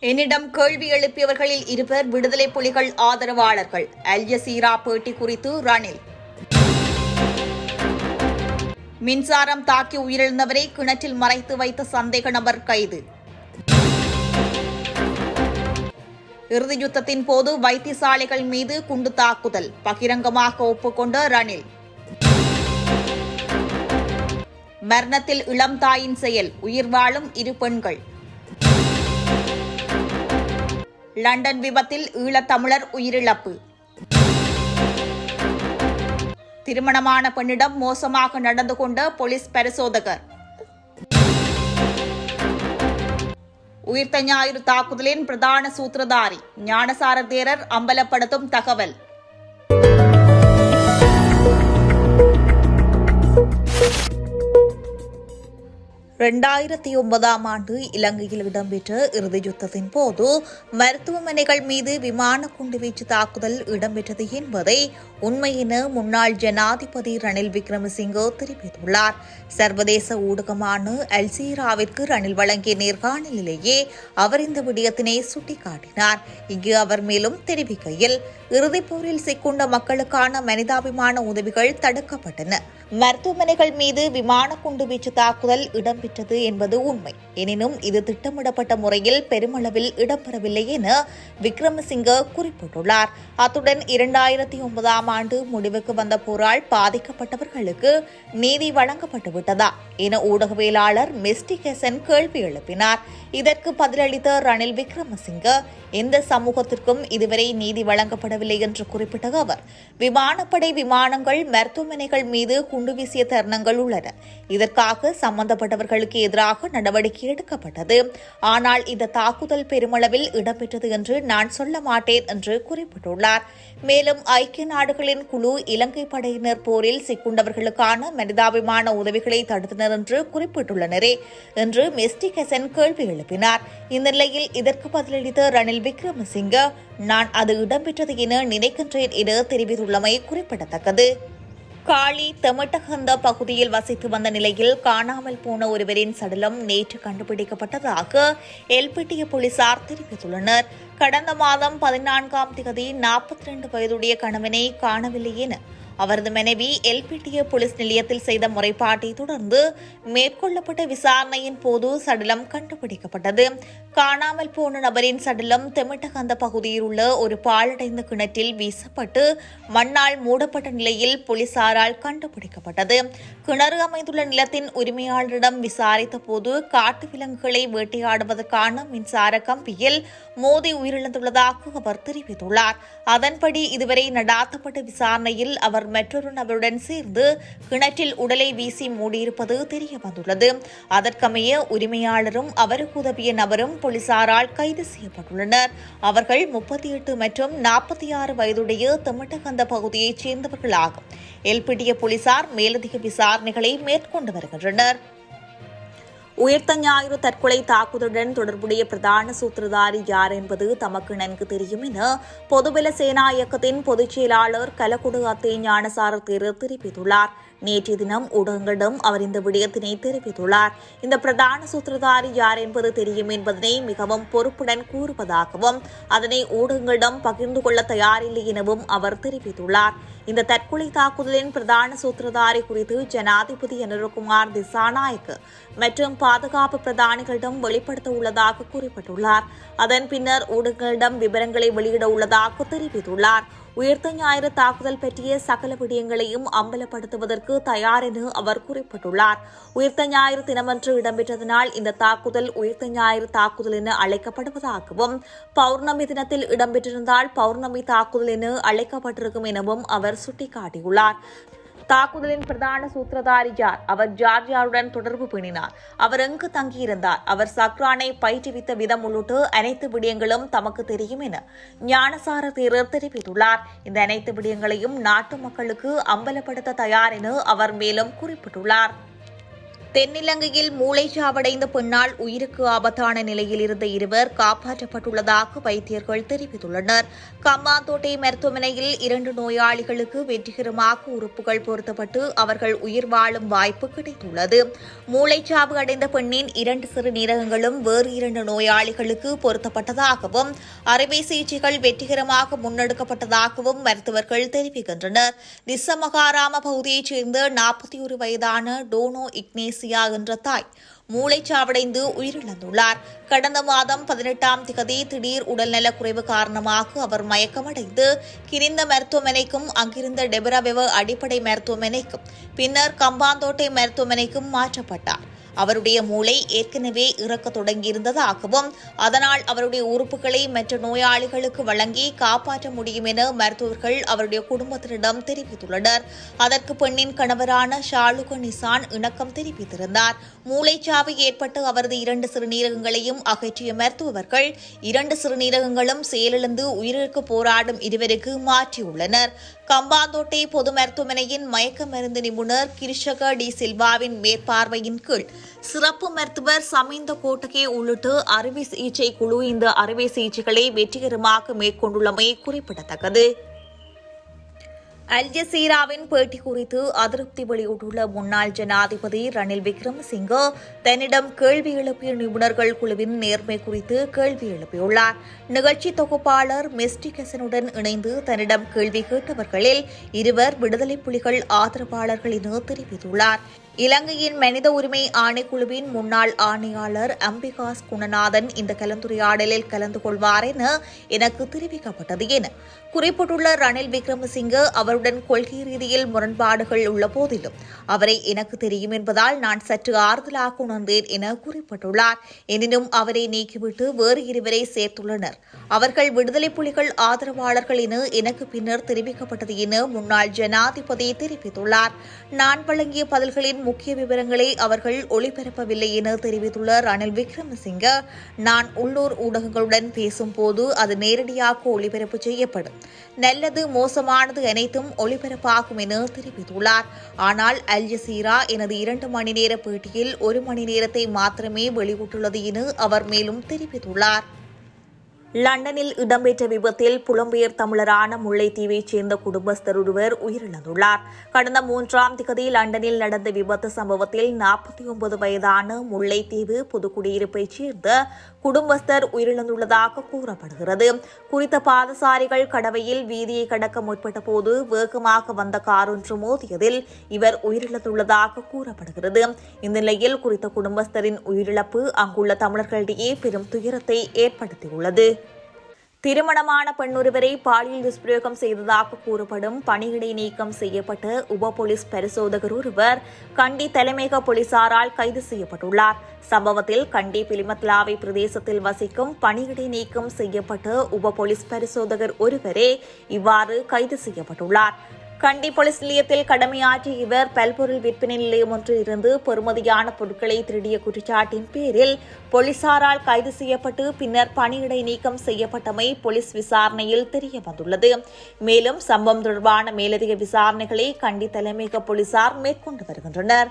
என்னிடம் கேள்வி எழுப்பியவர்களில் இருவர் விடுதலை புலிகள் ஆதரவாளர்கள். அல் ஜசீரா பேட்டி குறித்து ரணில். மின்சாரம் தாக்கி உயிரிழந்தவரை கிணற்றில் மறைத்து வைத்த சந்தேக நபர் கைது. இறுதி யுத்தத்தின் போது வைத்தியசாலைகள் மீது குண்டு தாக்குதல். பகிரங்கமாக ஒப்புக்கொண்ட ரணில். மரணத்தில் இளம் தாயின் செயல். உயிர் வாழும் இரு பெண்கள். லண்டன் விபத்தில் ஈழத்தமிழர் உயிரிழப்பு. திருமணமான பெண்ணிடம் மோசமாக நடந்து கொண்ட போலீஸ் பரிசோதகர். உயிர்த்த ஞாயிறு தாக்குதலின் பிரதான சூத்திரதாரி ஞானசார தேரர் அம்பலப்படுத்தும் தகவல். இரண்டாயிரத்தி ஒன்பதாம் ஆண்டு இலங்கையில் இடம்பெற்ற இறுதி யுத்தத்தின் போது மருத்துவமனைகள் மீது விமான குண்டுவீச்சு தாக்குதல் இடம்பெற்றது என்பதை உண்மை என முன்னாள் ஜனாதிபதி ரணில் விக்ரமசிங்கே தெரிவித்துள்ளார். சர்வதேச ஊடகமான அல்சீராவிற்கு ரணில் வழங்கிய நேர்காணலிலேயே அவர் இந்த விடயத்தினை சுட்டிக்காட்டினார். இங்கு அவர் மேலும் தெரிவிக்கையில் இறுதிப்போரில் சிக்குண்ட மக்களுக்கான மனிதாபிமான உதவிகள் தடுக்கப்பட்டன. மருத்துவமனைகள் மீது விமான குண்டு வீச்சு தாக்குதல் இடம்பெற்றது என்பது உண்மை. எனினும் இது திட்டமிடப்பட்ட முறையில் பெருமளவில் இடம்பெறவில்லை என விக்ரமசிங்க குறிப்பிட்டுள்ளார். அத்துடன் இரண்டாயிரத்தி ஒன்பதாம் ஆண்டு முடிவுக்கு வந்த போரால் பாதிக்கப்பட்டவர்களுக்கு நீதி வழங்கப்பட்டு விட்டதா என ஊடகவியலாளர் மிஸ்டி கெசன் கேள்வி எழுப்பினார். இதற்கு பதிலளித்த ரணில் விக்ரமசிங்க எந்த சமூகத்திற்கும் இதுவரை நீதி வழங்கப்படவில்லை என்று குறிப்பிட்ட அவர். விமானப்படை விமானங்கள் மருத்துவமனைகள் மீது குண்டு வீசிய தருணங்கள் உள்ளன. இதற்காக சம்பந்தப்பட்டவர்களுக்கு எதிராக நடவடிக்கை எடுக்கப்பட்டது. ஆனால் இந்த தாக்குதல் பெருமளவில் இடம்பெற்றது என்று நான் சொல்ல மாட்டேன் என்று குறிப்பிட்டுள்ளார். மேலும் ஐக்கிய நாடுகளின் குழு இலங்கை படையினர் போரில் சிக்குண்டவர்களுக்கான மனிதாபிமான உதவிகளை தடுத்தனர் என்று குறிப்பிட்டுள்ளனரே என்று மிஸ்டி கெசன் கேள்வி எழுப்பினார். இந்நிலையில் இதற்கு பதிலளித்த ரணில் விக்ரமசிங்க நான் அது இடம்பெற்றது என நினைக்கின்றேன் என தெரிவித்துள்ளமை குறிப்பிடத்தக்கது. காளி தெமட்டகந்த பகுதியில் வசித்து வந்த நிலையில் காணாமல் போன ஒருவரின் சடலம் நேற்று கண்டுபிடிக்கப்பட்டதாக எல்பிட்டிய போலீசார் தெரிவித்துள்ளனர். கடந்த மாதம் பதினான்காம் தேதி நாற்பத்தி ரெண்டு வயதுடைய கணவனை காணவில்லை என அவரது மனைவி எல்பிடிஏ போலீஸ் நிலையத்தில் செய்த முறைப்பாட்டை தொடர்ந்து மேற்கொள்ளப்பட்ட விசாரணையின் போது சடலம் கண்டுபிடிக்கப்பட்டது. காணாமல் போன நபரின் சடலம் தெமிட்டகந்த பகுதியில் உள்ள ஒரு பாழடைந்த கிணற்றில் வீசப்பட்டு மண்ணால் மூடப்பட்ட நிலையில் போலீசாரால் கண்டுபிடிக்கப்பட்டது. கிணறு அமைந்துள்ள நிலத்தின் உரிமையாளரிடம் விசாரித்த போது காட்டு விலங்குகளை வேட்டையாடுவதற்கான மின்சார கம்பியில் மோதி உயிரிழந்துள்ளதாக அவர் தெரிவித்துள்ளார். அதன்படி இதுவரை நடாத்தப்பட்ட விசாரணையில் அவர் மற்றொரு நபருடன் சேர்ந்து கிணற்றில் உடலை வீசி மூடியிருப்பது தெரிய வந்துள்ளது அதற்கமைய உரிமையாளரும் அவருக்கு உதவிய நபரும் போலீசாரால் கைது செய்யப்பட்டுள்ளனர். அவர்கள் முப்பத்தி எட்டு மற்றும் நாற்பத்தி ஆறு வயதுடைய தெமட்டகந்த பகுதியைச் சேர்ந்தவர்களாகும். எல்பிடிய போலீசார் மேலதிக விசாரணைகளை மேற்கொண்டு வருகின்றனர். உயிர்த்த ஞாயிறு தற்கொலை தாக்குதலுடன் தொடர்புடைய பிரதான சூத்திரதாரி யார் என்பது தமக்கு நன்கு தெரியும் என பொதுபல சேனா இயக்கத்தின் பொதுச் செயலாளர் கலக்குடு அத்தே ஞானசார தேரர் தெரிவித்துள்ளார். நேற்றைய தினம் ஊடகங்களிடம் அவர் இந்த விடயத்தினை தெரிவித்துள்ளார். இந்த பிரதான சூத்திரதாரி யார் என்பது தெரியும் என்பதனை மிகவும் பொறுப்புடன் கூறுவதாகவும் அதனை ஊடகங்களிடம் பகிர்ந்து கொள்ள தயாரில்லை எனவும் அவர் தெரிவித்துள்ளார். இந்த தற்கொலை தாக்குதலின் பிரதான சூத்திரதாரி குறித்து ஜனாதிபதி அனுரகுமார் திசாநாயக் மற்றும் பாதுகாப்பு பிரதானிகளிடம் வெளிப்படுத்த உள்ளதாக குறிப்பிட்டுள்ளார். அதன் பின்னர் ஊடகங்களிடம் விவரங்களை வெளியிட உள்ளதாக தெரிவித்துள்ளார். உயிர்த்த ஞாயிறு தாக்குதல் பற்றிய சகல விடயங்களையும் அம்பலப்படுத்துவதற்கு தயார் என அவர் குறிப்பிட்டுள்ளார். உயிர்த்த ஞாயிறு தினமன்று இடம்பெற்றதனால் இந்த தாக்குதல் உயிர்த்த ஞாயிறு தாக்குதல் என அழைக்கப்படுவதாகவும் பௌர்ணமி தினத்தில் இடம்பெற்றிருந்தால் பௌர்ணமி தாக்குதல் என அழைக்கப்பட்டிருக்கும் எனவும் அவர் சுட்டிக்காட்டியுள்ளார். தாக்குதலின் பிரதான சூத்திரதாரி யார்? அவர் ஜார்ஜியாருடன் தொடர்பு பேணினார். அவர் எங்கு தங்கியிருந்தார்? அவர் சக்ரானை பயிற்றுவித்த விதம் உள்ளிட்டு அனைத்து விடயங்களும் தமக்கு தெரியும் என ஞானசார தேரர் தெரிவித்துள்ளார். இந்த அனைத்து விடயங்களையும் நாட்டு மக்களுக்கு அம்பலப்படுத்த தயார் என அவர் மேலும் குறிப்பிட்டுள்ளார். தென்னிலங்கையில் மூளைச்சாவடைந்த பெண்ணால் உயிருக்கு ஆபத்தான நிலையில் இருந்த இருவர் காப்பாற்றப்பட்டுள்ளதாக வைத்தியர்கள் தெரிவித்துள்ளனர். கம்மாந்தோட்டை மருத்துவமனையில் இரண்டு நோயாளிகளுக்கு வெற்றிகரமாக உறுப்புகள் பொருத்தப்பட்டு அவர்கள் உயிர் வாழும் வாய்ப்பு கிடைத்துள்ளது. மூளைச்சாவு அடைந்த பெண்ணின் இரண்டு சிறுநீரகங்களும் வேறு இரண்டு நோயாளிகளுக்கு பொருத்தப்பட்டதாகவும் அறுவை சிகிச்சைகள் வெற்றிகரமாக முன்னெடுக்கப்பட்டதாகவும் மருத்துவர்கள் தெரிவிக்கின்றனர். திசமகாராம பகுதியைச் சேர்ந்த நாற்பத்தி ஒரு வயதான டோனோ இக்னேசி இக்னேசியா என்ற தாய். மூளைச்சாவடைந்து உயிரிழந்துள்ளார். கடந்த மாதம் பதினெட்டாம் திகதி திடீர் உடல்நலக் குறைவு காரணமாக அவர் மயக்கமடைந்து கிரிந்த மருத்துவமனைக்கும் அங்கிருந்த டெபராவெவ அடிப்படை மருத்துவமனைக்கும் பின்னர் கம்பாந்தோட்டை மருத்துவமனைக்கும் மாற்றப்பட்டார். அவருடைய மூளை ஏற்கனவே இறக்க தொடங்கியிருந்ததாகவும் அதனால் அவருடைய உறுப்புகளை மற்ற நோயாளிகளுக்கு வழங்கி காப்பாற்ற முடியும் என மருத்துவர்கள் அவருடைய குடும்பத்தினரிடம் தெரிவித்துள்ளனர். அதற்கு பெண்ணின் கணவரான ஷாலுக நிசான் இணக்கம் தெரிவித்திருந்தார். மூளைச்சாவு ஏற்பட்டு அவரது இரண்டு சிறுநீரகங்களையும் அகற்றிய மருத்துவர்கள் இரண்டு சிறுநீரகங்களும் செயலிழந்து உயிரிழக்க போராடும் இருவருக்கு மாற்றியுள்ளனர். கம்பாந்தோட்டை பொது மருத்துவமனையின் மயக்க மருந்து நிபுணர் கிருஷக டி சில்வாவின் மேற்பார்வையின் கீழ் சிறப்பு மருத்துவர் சமீந்த கோட்டகே உள்ளிட்ட அறுவை சிகிச்சை குழு இந்த அறுவை சிகிச்சைகளை வெற்றிகரமாக மேற்கொண்டுள்ளமை குறிப்பிடத்தக்கது. அல் ஜசீராவின் பேட்டி குறித்து அதிருப்தி வெளியிட்டுள்ள முன்னாள் ஜனாதிபதி ரணில் விக்ரமசிங்க தன்னிடம் கேள்வி எழுப்பிய நிபுணர்கள் குழுவின் நேர்மை குறித்து கேள்வி எழுப்பியுள்ளார். நிகழ்ச்சி தொகுப்பாளர் மெஸ்டிகசனுடன் இணைந்து தன்னிடம் கேள்வி கேட்டவர்களில் இருவர் விடுதலை புலிகள் ஆதரவாளர்கள் என தெரிவித்துள்ளார். இலங்கையின் மனித உரிமை ஆணைக்குழுவின் முன்னாள் ஆணையாளர் அம்பிகாஸ் குணநாதன் இந்த கலந்துரையாடலில் கலந்து கொள்வார் என எனக்கு தெரிவிக்கப்பட்டது என குறிப்பிட்டுள்ள ரணில் விக்ரமசிங்க அவருடன் கொள்கை ரீதியில் முரண்பாடுகள் உள்ள போதிலும் அவரை எனக்கு தெரியும் என்பதால் நான் சற்று ஆறுதலாக உணர்ந்தேன் என குறிப்பிட்டுள்ளார். எனினும் அவரை நீக்கிவிட்டு வேறு இருவரை சேர்த்துள்ளனர். அவர்கள் விடுதலை புலிகள் ஆதரவாளர்கள் என எனக்கு பின்னர் தெரிவிக்கப்பட்டது என முன்னாள் ஜனாதிபதி தெரிவித்துள்ளார். நான் வழங்கிய பதில்களின் முக்கிய விவரங்களை அவர்கள் ஒளிபரப்பவில்லை என தெரிவித்துள்ள ரணில் விக்ரமசிங்க நான் உள்ளூர் ஊடகங்களுடன் பேசும்போது அது நேரடியாக ஒளிபரப்பு செய்யப்படும். நல்லது மோசமானது அனைத்தும் ஒளிபரப்பாகும் என தெரிவித்துள்ளார். ஆனால் அல் ஜசீரா எனது இரண்டு மணி நேர பேட்டியில் ஒரு மணி நேரத்தை மாத்திரமே வெளியிட்டுள்ளது என அவர் மேலும் தெரிவித்துள்ளார். லண்டனில் இடம்பெற்ற விபத்தில் புலம்பெயர் தமிழரான முல்லைத்தீவைச் சேர்ந்த குடும்பஸ்தர் ஒருவர் உயிரிழந்துள்ளார். கடந்த மூன்றாம் திகதி லண்டனில் நடந்த விபத்து சம்பவத்தில் நாற்பத்தி ஒன்பது வயதான முல்லைத்தீவு புதுக்குடியிருப்பைச் சேர்ந்த குடும்பஸ்தர் உயிரிழந்துள்ளதாக கூறப்படுகிறது. குறித்த பாதசாரிகள் கடவையில் வீதியை கடக்க முற்பட்ட போது வேகமாக வந்த கார் ஒன்று மோதியதில் இவர் உயிரிழந்துள்ளதாக கூறப்படுகிறது. இந்த நிலையில் குறித்த குடும்பஸ்தரின் உயிரிழப்பு அங்குள்ள தமிழர்களிடையே பெரும் துயரத்தை ஏற்படுத்தியுள்ளது. திருமணமான பெண்ணொருவரை பாலியல் துஷ்பிரயோகம் செய்ததாக கூறப்படும் பணியிடை நீக்கம் செய்யப்பட்ட உப போலீஸ் பரிசோதகர் ஒருவர் கண்டி தலைமையக போலீசாரால் கைது செய்யப்பட்டுள்ளார். சம்பவத்தில் கண்டி பிலிமத்லாவை பிரதேசத்தில் வசிக்கும் பணியிடை நீக்கம் செய்யப்பட்ட உப போலீஸ் பரிசோதகர் ஒருவரே இவ்வாறு கைது செய்யப்பட்டுள்ளார். கண்டி போலீஸ் நிலையத்தில் கடமையாற்றிய இவர் பல்பொருள் விற்பனை நிலையம் ஒன்றில் இருந்து பெறுமதியான பொருட்களை திருடிய குற்றச்சாட்டின் பேரில் போலீசாரால் கைது செய்யப்பட்டு பின்னர் பணியிடை நீக்கம் செய்யப்பட்டமை போலீஸ் விசாரணையில் தெரிய வந்துள்ளது மேலும் சம்பவம் தொடர்பான மேலதிக விசாரணைகளை கண்டி தலைமையக போலீசார் மேற்கொண்டு வருகின்றனர்.